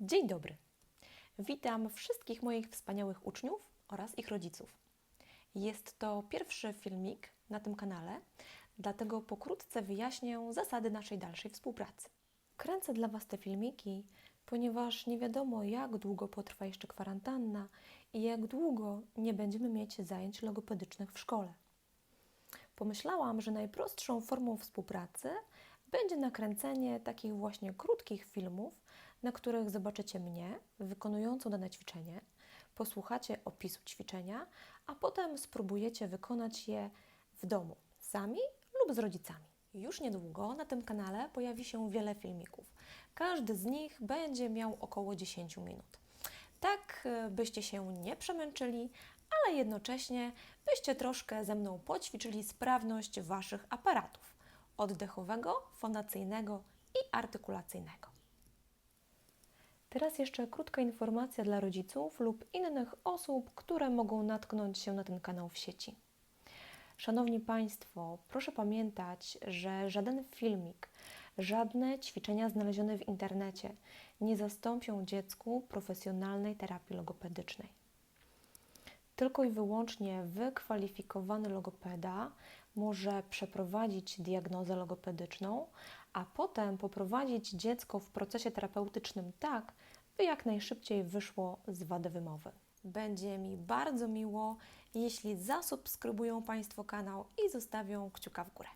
Dzień dobry. Witam wszystkich moich wspaniałych uczniów oraz ich rodziców. Jest to pierwszy filmik na tym kanale, dlatego pokrótce wyjaśnię zasady naszej dalszej współpracy. Kręcę dla Was te filmiki, ponieważ nie wiadomo, jak długo potrwa jeszcze kwarantanna i jak długo nie będziemy mieć zajęć logopedycznych w szkole. Pomyślałam, że najprostszą formą współpracy będzie nakręcenie takich właśnie krótkich filmów, na których zobaczycie mnie wykonującą dane ćwiczenie, posłuchacie opisu ćwiczenia, a potem spróbujecie wykonać je w domu sami lub z rodzicami. Już niedługo na tym kanale pojawi się wiele filmików. Każdy z nich będzie miał około 10 minut. Tak, e, byście się nie przemęczyli, ale jednocześnie byście troszkę ze mną poćwiczyli sprawność Waszych aparatów oddechowego, fonacyjnego i artykulacyjnego. Teraz jeszcze krótka informacja dla rodziców lub innych osób, które mogą natknąć się na ten kanał w sieci. Szanowni Państwo, proszę pamiętać, że żaden filmik, żadne ćwiczenia znalezione w internecie nie zastąpią dziecku profesjonalnej terapii logopedycznej. Tylko i wyłącznie wykwalifikowany logopeda może przeprowadzić diagnozę logopedyczną, a potem poprowadzić dziecko w procesie terapeutycznym tak, by jak najszybciej wyszło z wady wymowy. Będzie mi bardzo miło, jeśli zasubskrybują Państwo kanał i zostawią kciuka w górę.